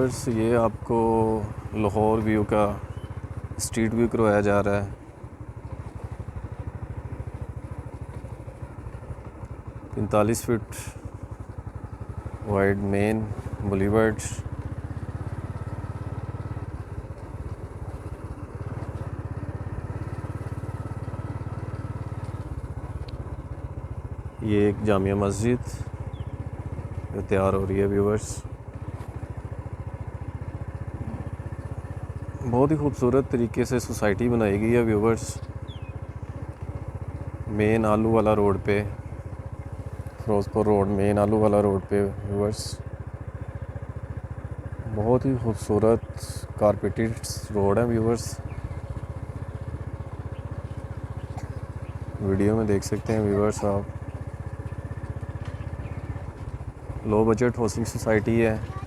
ये आपको लाहौर व्यू का स्ट्रीट व्यू करवाया जा रहा है। पैंतालीस फिट वाइड मेन बुलीवर्ड ये एक जामिया मस्जिद तैयार हो रही है व्यूवर्स बहुत ही खूबसूरत तरीके से सोसाइटी बनाई गई है व्यूवर्स। मेन आलू वाला रोड पे, फिरोजपुर रोड, मेन आलू वाला रोड पे, व्यूवर्स। बहुत ही खूबसूरत कारपेटेड रोड है व्यूवर्स। वीडियो में देख सकते हैं व्यूवर्स आप। लो बजट हाउसिंग सोसाइटी है।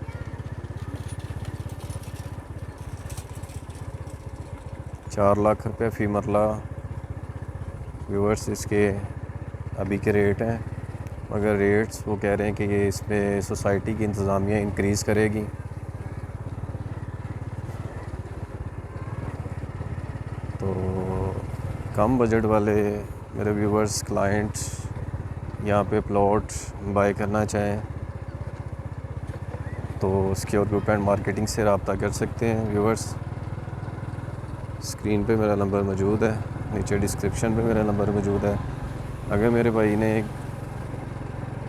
चार लाख रुपये फ़ी मरला। व्यूवर्स इसके अभी के रेट हैं। मगर रेट्स वो कह रहे हैं कि ये इसमें सोसाइटी की इंतज़ामिया इंक्रीज़ करेगी। तो कम बजट वाले मेरे व्यूवर्स क्लाइंट्स यहाँ पे प्लॉट बाय करना चाहें तो सिक्योर ग्रुप एंड मार्केटिंग से रबता कर सकते हैं व्यूवर्स स्क्रीन पे मेरा नंबर मौजूद है, नीचे डिस्क्रिप्शन पे मेरा नंबर मौजूद है। अगर मेरे भाई ने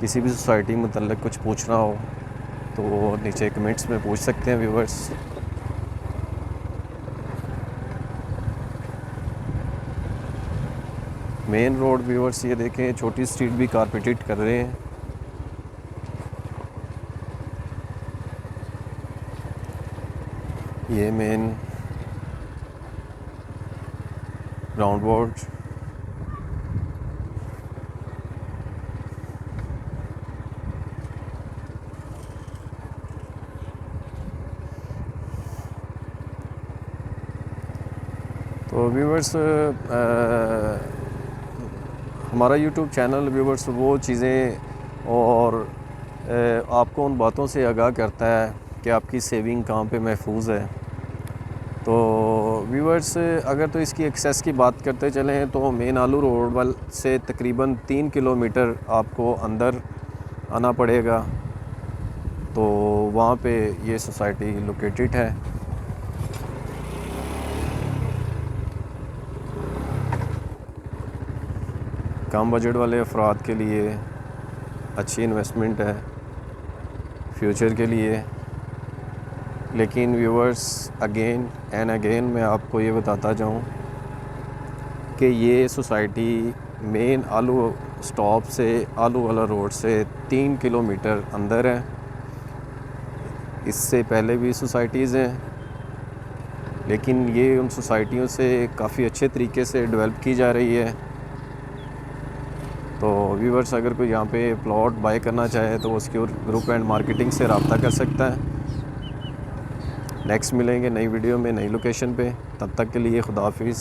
किसी भी सोसाइटी मतलब कुछ पूछना हो तो नीचे कमेंट्स में पूछ सकते हैं व्यूवर्स मेन रोड व्यूवर्स ये देखें, छोटी स्ट्रीट भी कारपेटेड कर रहे हैं। ये मेन बोर्ड तो व्यूवर्स हमारा यूट्यूब चैनल व्यूवर्स वो चीज़ें और आपको उन बातों से आगाह करता है कि आपकी सेविंग कहाँ पे महफूज है। तो व्यूवर्स अगर तो इसकी एक्सेस की बात करते चलें तो मेन आलू रोड वाल से तकरीबन तीन किलोमीटर आपको अंदर आना पड़ेगा। तो वहाँ पे ये सोसाइटी लोकेटेड है। कम बजट वाले अफराद के लिए अच्छी इन्वेस्टमेंट है। फ्यूचर के लिए लेकिन व्यूवर्स अगेन एंड अगेन मैं आपको ये बताता जाऊँ कि ये सोसाइटी मेन आलू स्टॉप से, आलू वाला रोड से तीन किलोमीटर अंदर है। इससे पहले भी सोसाइटीज़ हैं, लेकिन ये उन सोसाइटियों से काफ़ी अच्छे तरीके से डेवलप की जा रही है। तो व्यूवर्स अगर कोई यहाँ पे प्लॉट बाय करना चाहे तो सिक्योर ग्रुप एंड मार्केटिंग से रबता कर सकता है। नेक्स्ट मिलेंगे नई वीडियो में नई लोकेशन पे। तब तक के लिए खुदाफिज़